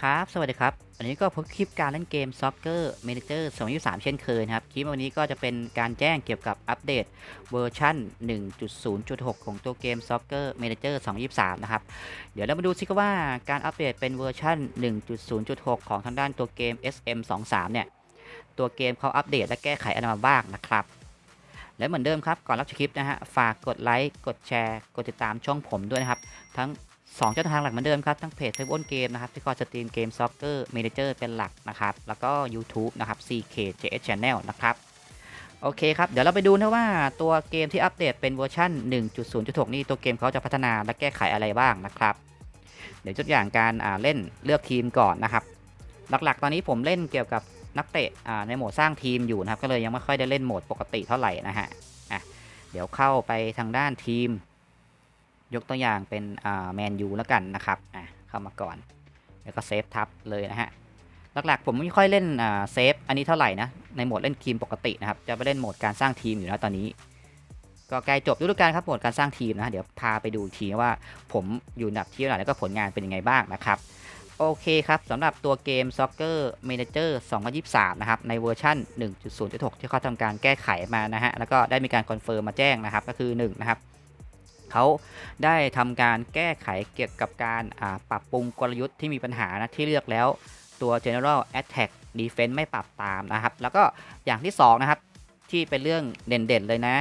ครับ สวัสดีครับ วันนี้ก็พบคลิปการเล่นเกม Soccer Manager 2023 เช่นเคยครับ คลิปวันนี้ก็จะเป็นการแจ้งเกี่ยวกับอัปเดตเวอร์ชัน1.0.6 ของตัวเกม Soccer Manager 2023 นะครับ เดี๋ยวเรามาดูซิว่าการอัปเดตเป็นเวอร์ชัน1.0.6 ของทางด้านตัวเกม SM23 เนี่ย ตัวเกมเขาอัปเดตและแก้ไขอะไรมาบ้างนะครับ และเหมือนเดิมครับ ก่อนรับชมคลิปนะฮะ ฝากกดไลค์ กดแชร์ กดติดตามช่องผมด้วยนะครับ ทั้ง 2ช่องทางหลักเหมือนเดิมครับ ทั้งเพจเซฟอนเกมนะครับที่คอยสตีมเกมซ็อกเกอร์เมเนเจอร์เป็นหลักนะครับ แล้วก็ YouTube นะครับ CKJS Channel นะครับ โอเคครับ เดี๋ยวเราไปดูนะว่าตัวเกมที่อัปเดตเป็นเวอร์ชัน1.0.6 นี่ตัวเกมเขาจะพัฒนาและแก้ไขอะไรบ้างนะครับ เดี๋ยวจุดอย่างการเล่นเลือกทีมก่อนนะครับ หลักๆ ตอนนี้ผมเล่นเกี่ยวกับนักเตะในโหมดสร้างทีมอยู่นะครับ ก็เลยยังไม่ค่อยได้เล่นโหมดปกติเท่าไหร่นะฮะะเดี๋ยวเข้าไปทางด้านทีม ยกตัวอย่างเป็นแมนยูแล้วกันนะครับอะเข้ามาก่อน แล้วก็เซฟทับเลยนะฮะหลักๆผมไม่ค่อยเล่นเซฟอันนี้เท่าไหร่นะ ในโหมดเล่นทีมปกตินะครับ จะไปเล่นโหมดการสร้างทีมอยู่แล้วตอนนี้ ก็ใกล้จบฤดูกาลครับโหมดการสร้างทีมนะเดี๋ยวพาไปดูอีกทีว่าผมอยู่อันดับที่เท่าไหร่แล้วก็ผลงานเป็นยังไงบ้างนะครับ โอเคครับสำหรับตัวเกม Soccer Manager 2023 นะครับ ในเวอร์ชัน1.0.6 ที่เขาทำการแก้ไขมานะฮะแล้วก็ได้มีการคอนเฟิร์มมาแจ้งนะครับก็คือ1นะครับ เขาได้ทำการแก้ไขเกี่ยวกับการปรับปรุงกลยุทธ์ที่มีปัญหานะที่เลือกแล้วตัว General Attack Defense ไม่ปรับตามนะครับ แล้วก็อย่างที่2นะครับที่เป็นเรื่องเด่นๆเลยนะ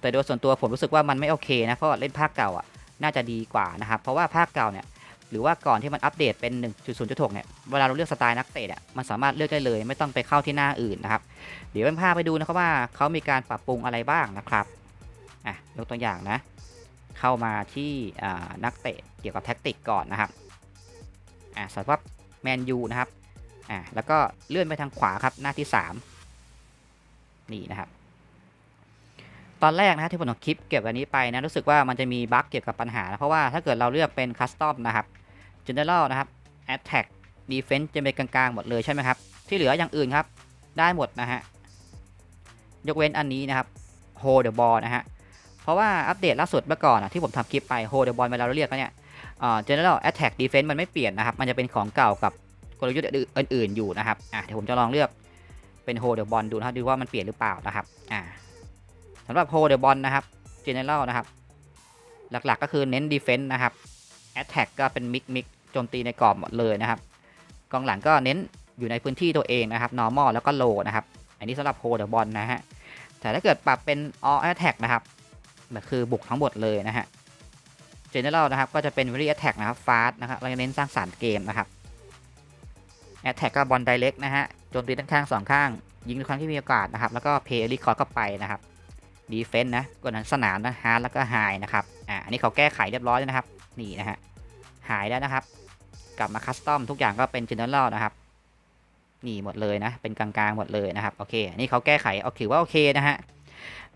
แต่โดยส่วนตัวผมรู้สึกว่ามันไม่โอเคนะเพราะเล่นภาคเก่าอะน่าจะดีกว่านะครับ เพราะว่าภาคเก่าเนี่ยหรือว่าก่อนที่มันอัปเดตเป็น 1.0.6 เนี่ย เวลาเราเลือกสไตล์นักเตะอะมันสามารถเลือกได้เลย ไม่ต้องไปเข้าที่หน้าอื่นนะครับ เดี๋ยวเป็นพาไปดูนะครับว่าเขามีการปรับปรุงอะไรบ้างนะครับ อะ ยกตัวอย่างนะ เข้ามาที่นักเตะเกี่ยวกับแท็กติกก่อนนะครับอ่าสำหรับแมนยูนะครับอ่าแล้วก็เลื่อนไปทางขวาครับหน้าที่ 3 นี่นะครับ ตอนแรกนะที่ผมทำคลิปเกี่ยวกับนี้ไปนะรู้สึกว่ามันจะมีบั๊กเกี่ยวกับปัญหานะเพราะว่าถ้าเกิดเราเลือกเป็นคัสตอมนะครับ General นะครับ Attack Defense จะเป็นกลางๆหมดเลยใช่ไหมครับ ที่เหลืออย่างอื่นครับ ได้หมดนะฮะ ยกเว้นอันนี้นะครับ Hold the ball นะฮะ ราะว่าอัปเดตล่าสุดเมื่อก่อนอะที่ผมทำคลิปไป Hold the ball เวลาเราเรียกเนี่ยเอ่อ General Attack Defense มันไม่เปลี่ยนนะครับ มันจะเป็นของเก่ากับกลยุทธ์อื่นๆอยู่นะครับอะเดี๋ยวผมจะลองเลือกเป็น Hold the ball ดูนะครับดูว่ามันเปลี่ยนหรือเปล่านะครับอ่าสำหรับ Hold the ball นะครับ General นะครับ หลักๆก็คือเน้น Defense นะครับ Attack ก็เป็นมิกมิกโจมตีในกรอบหมดเลยนะครับกองหลังก็เน้นอยู่ในพื้นที่ตัวเองนะครับ normal แล้วก็ low นะครับ อันนี้สำหรับ hold the ball นะฮะแต่ถ้าเกิดปรับเป็น all attack นะครับ คือบุกทั้งหมดเลยนะฮะ general นะครับก็จะเป็น very attack นะครับ fast นะครับเราจะเน้นสร้างสรรค์เกมนะครับ attack ก็บอล direct นะฮะโจมตีด้านข้างสองข้าง ยิงทุกครั้งที่มีโอกาสนะครับ แล้วก็ play record เข้าไปนะครับ defense นะกดนั้นสนามนะ hard แล้วก็ high นะครับอ่าอันนี้เขาแก้ไขเรียบร้อยแล้วนะครับ นี่นะฮะหายแล้วนะครับ กลับมาคัสตอมทุกอย่างก็เป็น general นะครับนี่หมดเลยนะ เป็นกลางๆหมดเลยนะครับ โอเคนี่เขาแก้ไขเอาถือว่าโอเคนะฮะ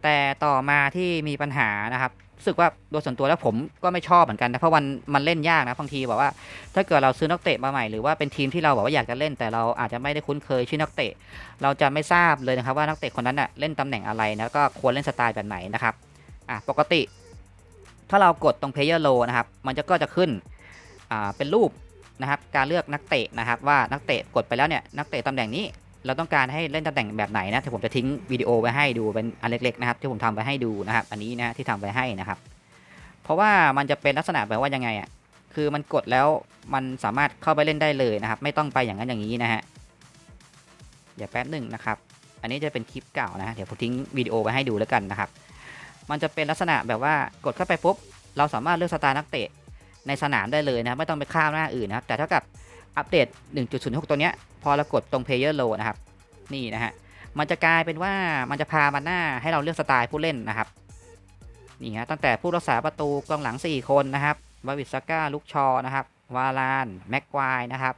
แต่ต่อมาที่มีปัญหานะครับรู้สึกว่าโดยส่วนตัวแล้วผมก็ไม่ชอบเหมือนกันนะเพราะมันมันเล่นยากนะบางทีแบบว่า ถ้าเกิดเราซื้อนักเตะมาใหม่หรือว่าเป็นทีมที่เราบอกว่าอยากจะเล่น แต่เราอาจจะไม่ได้คุ้นเคยชื่อนักเตะ เราจะไม่ทราบเลยนะครับว่านักเตะคนนั้นน่ะเล่นตำแหน่งอะไรนะก็ควรเล่นสไตล์แบบไหนนะครับอะปกติ ถ้าเรากดตรง player low นะครับมันจะก็จะขึ้นอ่าเป็นรูปนะครับการเลือกนักเตะนะครับว่านักเตะกดไปแล้วเนี่ยนักเตะตำแหน่งนี้ เราต้องการให้เล่นตำแหน่งแบบไหนนะเดี๋ยวผมจะทิ้งวิดีโอไว้ให้ดูเป็นอันเล็กๆนะครับที่ผมทำไว้ให้ดูนะครับ อันนี้นะที่ทำไว้ให้นะครับ เพราะว่ามันจะเป็นลักษณะแบบว่ายังไงอะคือมันกดแล้วมันสามารถเข้าไปเล่นได้เลยนะครับ ไม่ต้องไปอย่างนั้นอย่างนี้นะฮะเดี๋ยวแป๊บหนึ่งนะครับ อันนี้จะเป็นคลิปเก่านะเดี๋ยวผมทิ้งวิดีโอไว้ให้ดูแล้วกันนะครับ มันจะเป็นลักษณะแบบว่ากดเข้าไปปุ๊บเราสามารถเลือกสไตล์นักเตะในสนามได้เลยนะไม่ต้องไปข้ามหน้าอื่นนะครับ แต่เท่ากับ อัปเดต 1.06 ตัวเนี้ย พอเรากดตรง Player Low นะครับ นี่นะฮะ มันจะกลายเป็นว่ามันจะพามาหน้าให้เราเลือกสไตล์ผู้เล่นนะครับ นี่ฮะ ตั้งแต่ผู้รักษาประตูกองหลัง 4 คนนะครับบาวิสก้าลุกชอ นะครับ วาลาน แม็กควายนะครับ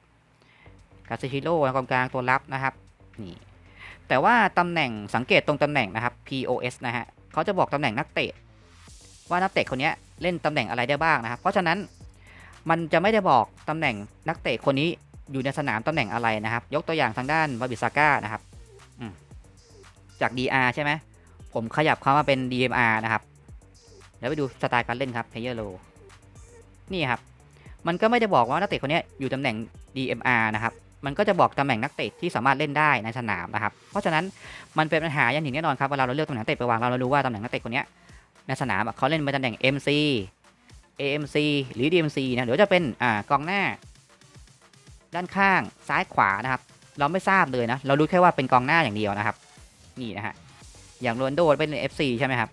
กาซิชิโร่กองกลางตัวรับนะครับ นี่ แต่ว่าตำแหน่งสังเกตตรงตำแหน่งนะครับ POS นะฮะเขาจะบอกตำแหน่งนักเตะ ว่านักเตะคนนี้เล่นตำแหน่งอะไรได้บ้างนะครับ เพราะฉะนั้น มันจะไม่ได้บอกตำแหน่งนักเตะคนนี้อยู่ในสนามตำแหน่งอะไรนะครับ ยกตัวอย่างทางด้านบาบิซาก้านะครับจาก DR ใช่ไหมผมขยับเขามาเป็น DMR นะครับ แล้วไปดูสไตล์การเล่นครับ Player Low นี่ครับ มันก็ไม่ได้บอกว่านักเตะคนนี้อยู่ตำแหน่ง DMR นะครับ มันก็จะบอกตำแหน่งนักเตะที่สามารถเล่นได้ในสนามนะครับ เพราะฉะนั้นมันเป็นปัญหาอย่างหนึ่งแน่นอนครับเวลาเราเลือกตำแหน่งนักเตะไปวางเราเรารู้ว่าตำแหน่งนักเตะคนนี้ในสนามเขาเล่นเป็นตำแหน่ง MC AMC หรือ DMC นะหรือจะเป็นอ่ากองหน้า ด้านข้างซ้ายขวานะครับ เราไม่ทราบเลยนะ เรารู้แค่ว่าเป็นกองหน้าอย่างเดียวนะครับ นี่นะฮะอย่างโรนโดเป็น FC ใช่ไหมครับ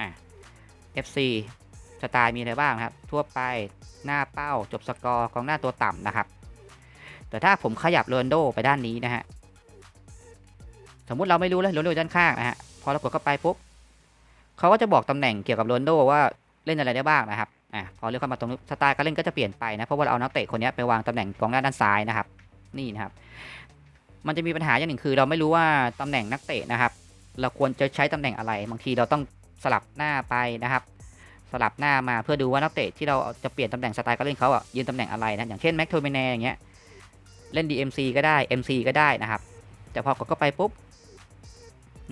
อะ FC สไตล์มีอะไรบ้างครับ ทั่วไปหน้าเป้าจบสกอร์กองหน้าตัวต่ำนะครับ แต่ถ้าผมขยับโรนโดไปด้านนี้นะฮะสมมุติเราไม่รู้เลยโรนโดด้านข้างนะฮะพอเรากดเข้าไปปุ๊บเขาก็จะบอกตำแหน่งเกี่ยวกับโรนโดว่า เล่นอะไรได้บ้างนะครับอะพอเลือกเข้ามาตรงนี้สไตล์การเล่นก็จะเปลี่ยนไปนะเพราะว่าเราเอานักเตะคนนี้ไปวางตำแหน่งกองหน้าด้านซ้ายนะครับ นี่นะครับ มันจะมีปัญหาอย่างหนึ่งคือ เราไม่รู้ว่าตำแหน่งนักเตะนะครับ เราควรจะใช้ตำแหน่งอะไร บางทีเราต้องสลับหน้าไปนะครับ สลับหน้ามาเพื่อดูว่านักเตะที่เราจะเปลี่ยนตำแหน่งสไตล์การเล่นเขาอะยืนตำแหน่งอะไรนะอย่างเช่นแม็กโทเมเนอย่างเงี้ยเล่น DMC ก็ได้ MC ก็ได้นะครับ แต่พอกดเข้าไปปุ๊บ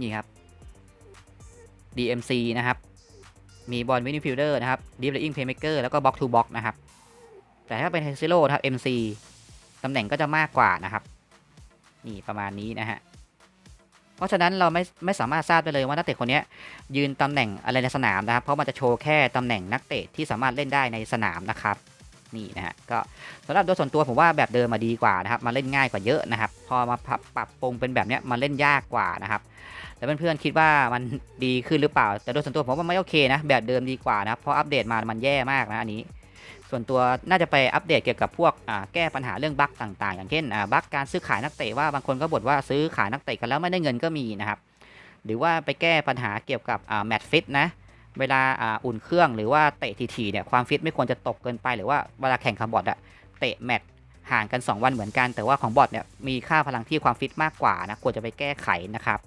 นี่ครับ DMC นะครับ มีบอลวินิฟิลเดอร์นะครับดีฟเลอิงเพย์เมเกอร์แล้วก็บล็อกทูบล็อกนะครับ แต่ถ้าเป็นเฮซิโร่นะครับ MC ตำแหน่งก็จะมากกว่านะครับ นี่ประมาณนี้นะฮะ เพราะฉะนั้นเราไม่ไม่สามารถทราบได้เลยว่านักเตะคนนี้ยืนตำแหน่งอะไรในสนามนะครับ เพราะมันจะโชว์แค่ตำแหน่งนักเตะที่สามารถเล่นได้ในสนามนะครับ นี่นะฮะก็สำหรับโดยส่วนตัวผมว่าแบบเดิมมาดีกว่านะครับมาเล่นง่ายกว่าเยอะนะครับ พอมาปรับปรุงเป็นแบบเนี้ยมันเล่นยากกว่านะครับแล้วเพื่อนๆคิดว่ามันดีขึ้นหรือเปล่า แต่โดยส่วนตัวผมว่าไม่โอเคนะแบบเดิมดีกว่านะเพราะอัปเดตมามันแย่มากนะอันนี้ ส่วนตัวน่าจะไปอัปเดตเกี่ยวกับพวกแก้ปัญหาเรื่องบั๊กต่างๆ อย่างเช่นบั๊กการซื้อขายนักเตะว่าบางคนก็บ่นว่าซื้อขายนักเตะกันแล้วไม่ได้เงินก็มีนะครับหรือว่าไปแก้ปัญหาเกี่ยวกับแมตช์ฟิตนะ เวลาอุ่นเครื่องหรือว่าเตะทีๆเนี่ยความฟิตไม่ควรจะตกเกินไปหรือว่าเวลาแข่งคาร์บอทอะเตะแมตช์ห่างกัน 2 วันเหมือนกันแต่ว่าของบอทเนี่ยมีค่าพลังที่ความฟิตมากกว่านะควรจะไปแก้ไขนะครับ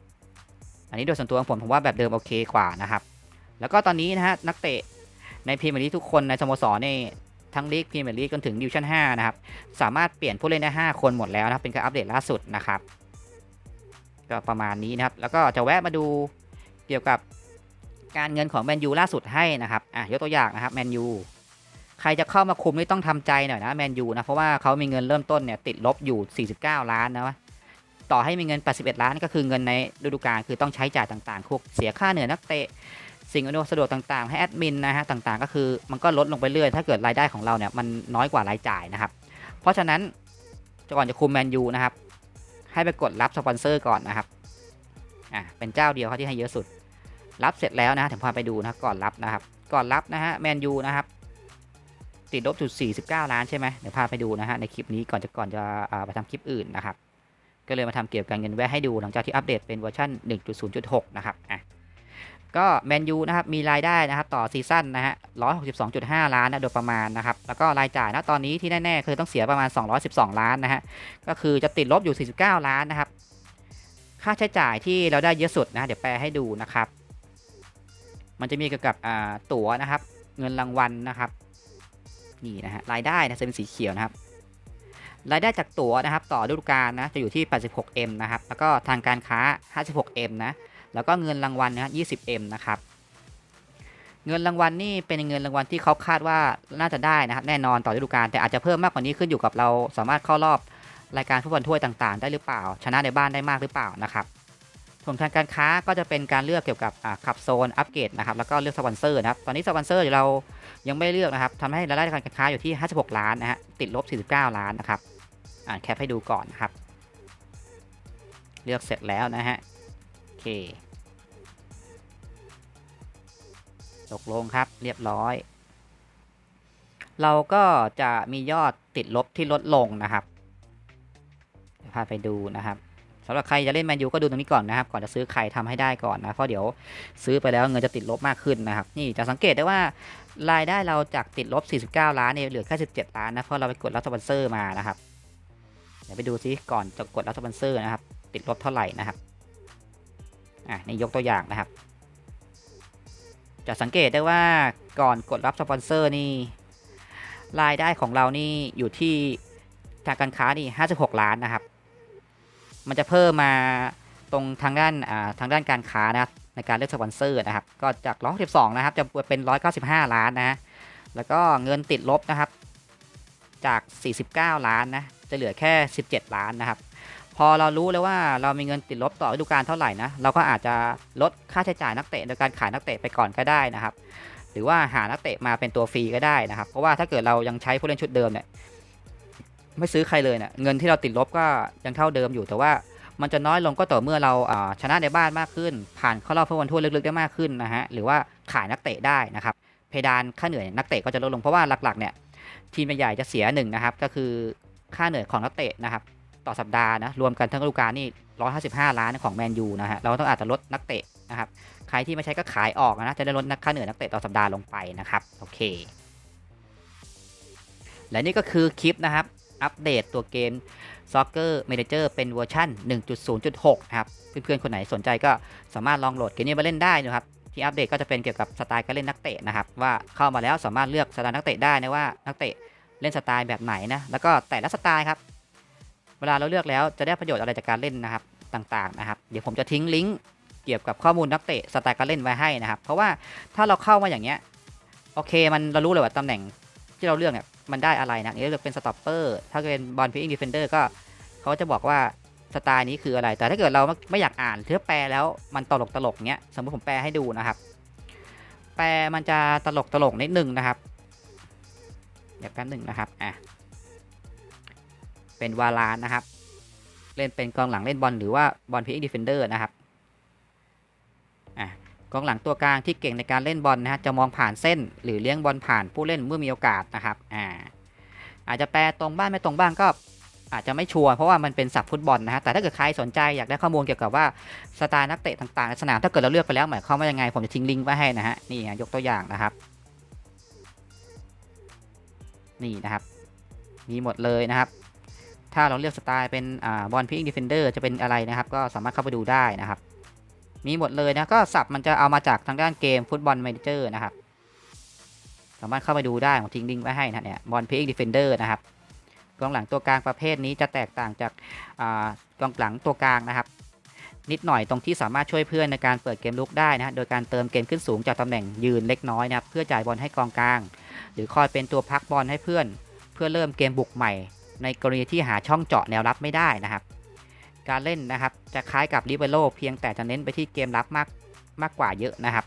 อันนี้โดยส่วนตัวของผมผมว่าแบบเดิมโอเคกว่านะครับแล้วก็ตอนนี้นะฮะนักเตะในพรีเมียร์ลีกทุกคนในสโมสรในทั้งลีกพรีเมียร์ลีกจนถึงดิวชั่น5นะครับสามารถเปลี่ยนผู้เล่นได้ 5 คนหมดแล้วนะครับเป็นการอัปเดตล่าสุดนะครับ ก็ประมาณนี้นะครับ แล้วก็จะแวะมาดูเกี่ยวกับ การเงินของแมนยูล่าสุดให้นะครับอะยกตัวอย่างนะครับแมนยูใครจะเข้ามาคุมนี่ต้องทำใจหน่อยนะแมนยูนะเพราะว่าเขามีเงินเริ่มต้นเนี่ยติดลบอยู่ 49 ล้านนะต่อให้มีเงิน 81 ล้านก็คือเงินในฤดูกาลคือต้องใช้จ่ายต่างๆพวกเสียค่าเหนื่อยนักเตะสิ่งอำนวยสะดวกต่างๆ ให้แอดมินนะฮะต่างๆ ก็คือมันก็ลดลงไปเรื่อย ถ้าเกิดรายได้ของเราเนี่ยมันน้อยกว่ารายจ่ายนะครับ เพราะฉะนั้นก่อนจะคุมแมนยูนะครับ ให้ไปกดรับสปอนเซอร์ก่อนนะครับอะเป็นเจ้าเดียวเขาที่ให้เยอะสุด รับเสร็จแล้วนะถึงพาไปดูนะก่อนรับนะครับก่อนรับนะฮะแมนยูนะครับติดลบจุด49 ล้านใช่ไหมเดี๋ยวพาไปดูนะฮะในคลิปนี้ก่อนจะก่อนจะไปทำคลิปอื่นนะครับก็เลยมาทำเกี่ยวกับเงินแวะให้ดูหลังจากที่อัปเดตเป็นเวอร์ชัน1.0.6 นะครับอะก็แมนยูนะครับมีรายได้นะครับต่อซีซั่นนะฮะ162.5 ล้านนะโดยประมาณนะครับแล้วก็รายจ่ายนะตอนนี้ที่แน่ๆคือต้องเสียประมาณ 212 ล้านนะฮะก็คือจะติดลบอยู่ 49 ล้านนะครับค่าใช้จ่ายที่เราได้เยอะสุดนะเดี๋ยวแปลให้ดูนะครับ มันจะมีเกี่ยวกับตั๋วนะครับ เงินรางวัลนะครับ นี่นะฮะรายได้นะจะเป็นสีเขียวนะครับ รายได้จากตั๋วนะครับ ต่อฤดูกาลนะจะอยู่ที่ 86M นะครับ แล้วก็ทางการค้า 56M นะ แล้วก็เงินรางวัลนะ 20M นะครับ เงินรางวัลนี่เป็นเงินรางวัลที่เขาคาดว่าน่าจะได้นะครับ แน่นอนต่อฤดูกาลแต่อาจจะเพิ่มมากกว่านี้ขึ้นอยู่กับเราสามารถเข้ารอบรายการฟุตบอลถ้วยต่างๆ ได้หรือเปล่า ชนะในบ้านได้มากหรือเปล่านะครับ ส่วนทางการค้าก็จะเป็นการเลือกเกี่ยวกับขับโซนอัปเกรดนะครับแล้วก็เลือกสปอนเซอร์นะครับตอนนี้สปอนเซอร์เรายังไม่เลือกนะครับทำให้รายได้การค้าอยู่ที่ 56 ล้านนะฮะติดลบ 49 ล้านนะครับอ่านแคปให้ดูก่อนนะครับ เลือกเสร็จแล้วนะฮะโอเคตกลงครับเรียบร้อย เราก็จะมียอดติดลบที่ลดลงนะครับพาไปดูนะครับ สำหรับใครจะเล่นแมนยูก็ดูตรงนี้ก่อนนะครับ ก่อนจะซื้อใครทำให้ได้ก่อนนะ เพราะเดี๋ยวซื้อไปแล้วเงินจะติดลบมากขึ้นนะครับ นี่จะสังเกตได้ว่ารายได้เราจากติดลบ 49 ล้านเนี่ยเหลือแค่ 17 ล้านนะ เพราะเราไปกดรับสปอนเซอร์มานะครับ เดี๋ยวไปดูซิก่อนจะกดรับสปอนเซอร์นะครับ ติดลบเท่าไหร่นะครับ อะนี่ยกตัวอย่างนะครับ จะสังเกตได้ว่าก่อนกดรับสปอนเซอร์นี่รายได้ของเรานี่อยู่ที่ทางการค้านี่ 56 ล้านนะครับ มันจะเพิ่มมาตรงทางด้านทางด้านการค้านะครับในการเลือกสปอนเซอร์นะครับ ก็จาก112นะครับ จะเป็น195ล้านนะแล้วก็เงินติดลบนะครับ จาก 49 ล้านนะ จะเหลือแค่ 17 ล้านนะครับ พอเรารู้แล้วว่าเรามีเงินติดลบต่อฤดูกาลเท่าไหร่นะ เราก็อาจจะลดค่าใช้จ่ายนักเตะโดยการขายนักเตะไปก่อนก็ได้นะครับ หรือว่าหานักเตะมาเป็นตัวฟรีก็ได้นะครับ เพราะว่าถ้าเกิดเรายังใช้ผู้เล่นชุดเดิมเนี่ย ไม่ซื้อใครเลยเนี่ยเงินที่เราติดลบก็ยังเท่าเดิมอยู่แต่ว่ามันจะน้อยลงก็ต่อเมื่อเราชนะในบ้านมากขึ้น ผ่านเข้ารอบฟุตบอลทั่วลึกๆได้มากขึ้นนะฮะหรือว่าขายนักเตะได้นะครับเพดานค่าเหนื่อยนักเตะก็จะลดลงเพราะว่าหลักๆเนี่ยทีมใหญ่จะเสียหนึ่งนะครับก็คือค่าเหนื่อยของนักเตะนะครับต่อสัปดาห์นะรวมกันทั้งฤดูกาลนี่ 155 ล้านของแมนยูนะฮะเราต้องอาจจะลดนักเตะนะครับใครที่ไม่ใช้ก็ขายออกนะจะได้ลดค่าเหนื่อยนักเตะต่อสัปดาห์ลงไปนะครับโอเค และนี่ก็คือคลิปนะครับ อัปเดตตัวเกม Soccer Manager เป็นเวอร์ชัน1.0.6นครับ เพื่อนๆ คนไหนสนใจก็สามารถลองโหลดเกมนี้มาเล่นได้นะครับ ที่อัปเดตก็จะเป็นเกี่ยวกับสไตล์การเล่นนักเตะนะครับ ว่าเข้ามาแล้วสามารถเลือกสไตล์นักเตะได้นะว่านักเตะเล่นสไตล์แบบไหนนะ แล้วก็แต่ละสไตล์ครับ เวลาเราเลือกแล้วจะได้ประโยชน์อะไรจากการเล่นนะครับต่างๆนะครับ เดี๋ยวผมจะทิ้งลิงก์เกี่ยวกับข้อมูลนักเตะสไตล์การเล่นไว้ให้นะครับ เพราะว่าถ้าเราเข้ามาอย่างเงี้ยโอเคมันเรารู้เลยว่าตำแหน่งที่เราเลือกเนี่ย มันได้อะไรนะนี่เลือกเป็นสต็อปเปอร์ถ้าเป็นบอลพิงดีเฟนเดอร์ก็เขาจะบอกว่าสไตล์นี้คืออะไร แต่ถ้าเกิดเราไม่อยากอ่านหรือแปลแล้วมันตลกตลกเงี้ยสมมติผมแปลให้ดูนะครับ แปลมันจะตลกตลกนิดนึงนะครับเดี๋ยวแป๊บหนึ่งนะครับอะเป็นวาลานนะครับ เล่นเป็นกองหลังเล่นบอลหรือว่าบอลพิงดีเฟนเดอร์นะครับอะ กองหลังตัวกลางที่เก่งในการเล่นบอลนะฮะจะมองผ่านเส้น หรือเลี้ยงบอลผ่านผู้เล่นเมื่อมีโอกาสนะครับอ่าอาจจะแปลตรงบ้างไม่ตรงบ้างก็อาจจะไม่ชัวร์เพราะว่ามันเป็นศัพท์ฟุตบอลนะฮะแต่ถ้าเกิดใครสนใจอยากได้ข้อมูลเกี่ยวกับว่าสไตล์นักเตะต่างๆในสนามถ้าเกิดเราเลือกไปแล้วหมายความว่ายังไงผมจะทิ้งลิงก์ไว้ให้นะฮะนี่ยกตัวอย่างนะครับนี่นะครับมีหมดเลยนะครับ ถ้าเราเลือกสไตล์เป็นอบอลพิงดิเฟนเดอร์จะเป็นอะไรนะครับ ก็สามารถเข้าไปดูได้นะครับ มีหมดเลยนะก็สับมันจะเอามาจากทางด้านเกมฟุตบอล a มเจอร์นะครับสามารถเข้าไปดูได้ผมทิ้งลิงก์ไว้ให้นะเนี่ยบอลเพิงดิเฟนเดอร์นะครับกองหลังตัวกลางประเภทนี้จะแตกต่างจากกองหลังตัวกลางนะครับ นิดหน่อยตรงที่สามารถช่วยเพื่อนในการเปิดเกมลุกได้นะโดยการเติมเกมขึ้นสูงจากตำแหน่งยืนเล็กน้อยนะครับเพื่อจ่ายบอลให้กองกลาง หรือคอยเป็นตัวพักบอลให้เพื่อน เพื่อเริ่มเกมบุกใหม่ ในกรณีที่หาช่องเจาะแนวรับไม่ได้นะครับ การเล่นนะครับจะคล้ายกับลิเบโรเพียงแต่จะเน้นไปที่เกมรับมากมากกว่าเยอะนะครับ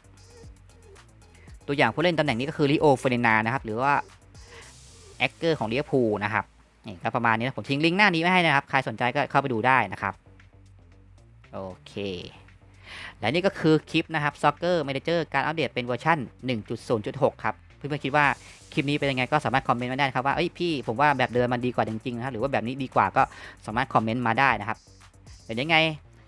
ตัวอย่างผู้เล่นตำแหน่งนี้ก็คือลิโอเฟรนานะครับ หรือว่าแอคเกอร์ของลิเวอร์พูลนะครับนี่ก็ประมาณนี้นะผมทิ้งลิงก์หน้านี้ไว้ให้นะครับ ใครสนใจก็เข้าไปดูได้นะครับโอเค และนี่ก็คือคลิปนะครับ Soccer Manager การอัปเดตเป็นเวอร์ชัน1.0.6 ครับ เพื่อนๆคิดว่าคลิปนี้เป็นยังไงก็สามารถคอมเมนต์มาได้นะครับว่าเอ้ยพี่ผมว่าแบบเดิมมันดีกว่าจริงๆนะครับหรือว่าแบบนี้ดีกว่าก็สามารถคอมเมนต์มาได้นะครับ เดี๋ยวยังไง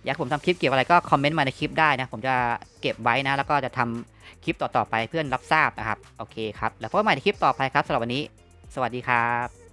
อยากให้ผมทำคลิปเกี่ยวกับอะไรก็คอมเมนต์มาในคลิปได้นะ ผมจะเก็บไว้นะ แล้วก็จะทำคลิปต่อๆไปเพื่อนรับทราบนะครับ โอเคครับ แล้วพบกันใหม่ในคลิปต่อไปครับสำหรับวันนี้ สวัสดีครับ